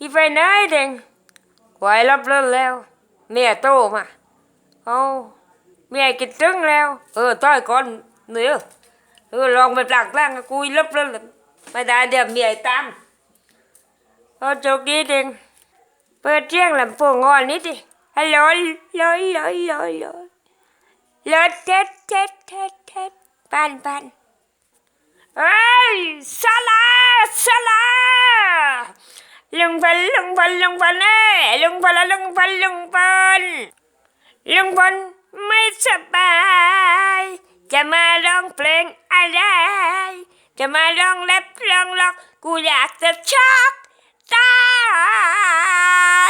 อีไปไหนเด็งไหวรับเล่นแล้วเมียโตมาเอาเมียกินตึงแล้ว เออต้อยก่อนเนื้อเออลองไปปลักล่างกับกูอีรับเล่นไม่ได้เดี๋ยวเมียตามเอาโชคดีเด็งเปิดเที่ยงลำโพงงอนนิดดิฮัลโหลลอยลอยลอยลอยลอยเท็ดเท็ดเท็ดเท็ดปันปันเอ้ยสลาสลา ลุงพันลุงพันลุงพันเอ้ลุงพันละลุงพันลุงพันลุงพันไม่สบาย จะมาร้องเพลงอะไร จะมาร้องแรปร้องล็อกกูอยากจะช็อกตา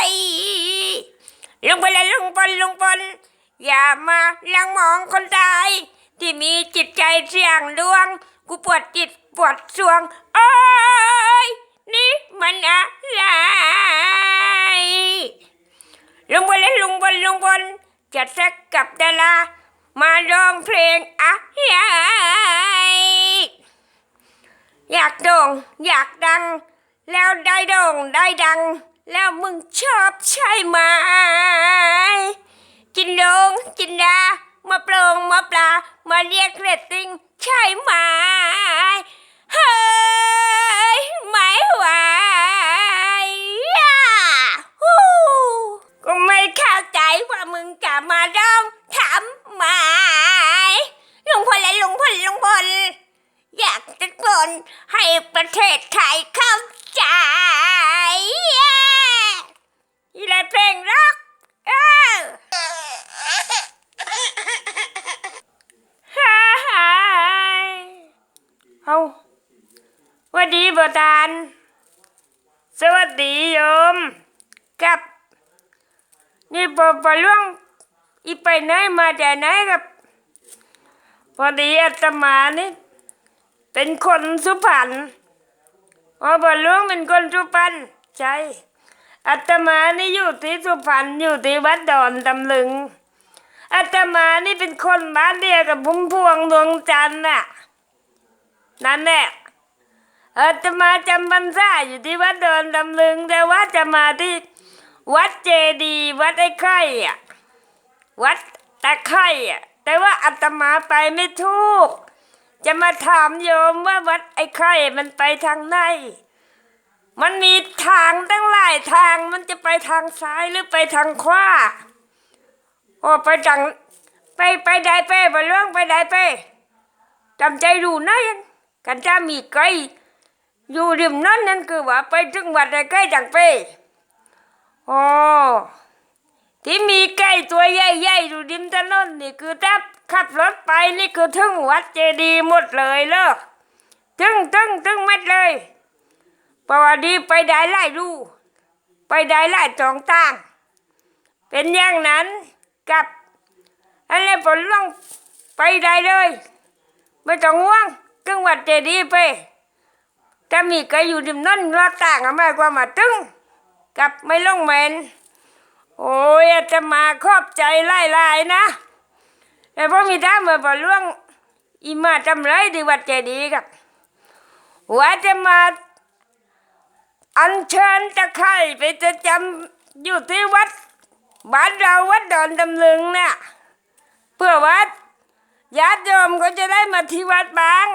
ยลุงพันละลุงพันลุงพันอย่ามาลังมองคนตายที่มีจิตใจเสี่ยงดวง กูปวดจิตปวดสวงโอ้ นี่มันอะไรลุงบอลและลุงบอลลุงบอลจะสักกับดารา มาร้องเพลงอะไรอยากโด่งอยากดัง แล้วได้โด่งได้ดัง แล้วมึงชอบใช่ไหมจินดงจินดามาโปรงมาปลา มาเรียกเรตติ้งใช่ไหม จะมาร้องทำไมลุงพลและลุงพลลุงพลอยากตะโกนให้ประเทศไทยเข้าใจอีเลยเพลงรักเออฮ่าฮ่าเอาสวัสดีประธาน สวัสดีโยม กับ นี่ปอปล่วง อีไปไหนมาแต่ไหนกับพอดีอาตมานี่เป็นคนสุพรรณอ๋อบอลวงเป็นคนสุพรรณใช่อาตมานี่อยู่ที่สุพรรณอยู่ที่วัดดอนตำลึงอาตมานี่เป็นคนบ้านเดียวกับพุ่มพวงดวงจันทร์น่ะนั่นแหละอาตมาจำพรรษาอยู่ที่วัดดอนตำลึง แต่ว่าจะมาที่วัดเจดีย์วัดไอ้ไข่อะ วัดตะไคร่อะแต่ว่าอาตมาไปไม่ถูก จะมาถามโยมว่าวัดไอ้ไข่มันไปทางไหน มันมีทางตั้งหลายทางมันจะไปทางซ้ายหรือไปทางขวาโอ้ไปทางไปไปได้ไปไปล่วงไปได้ไปจำใจดูนะยังกันจะมีไกลอยู่ริมนั้นนั่นคือว่าไปถึงวัดไอ้ไก่จังไปโอ้ ที่มีไก่ตัวใหญ่ๆอยู่ริมถนนนี่คือถ้าขับรถไปนี่คือถึงวัดเจดีย์หมดเลยเลิกถึงถึงถึงหมดเลยเพราะว่าดีไปได้หลายรูไปได้หลายจองต่าง เป็นอย่างนั้นกับอะไรผลล่องไปได้เลย ไม่ต้องห่วงถึงวัดเจดีย์ไปถ้ามีใครอยู่ริมนั้นรอดต่างอะมากว่ามาตึงกับไม่ลงแมน โอ้ยอาตมาขอบใจไล่ๆนะแต่พอมีท่ามาบอกล่วงอีมาจำไรที่วัดเจดีกับว่าจะมาอัญเชิญตะไคร่ไปจะจำอยู่ที่วัดบ้านเราวัดดอนตำลึงน่ะเพื่อวัดญาติโยมก็จะได้มาที่วัดบาง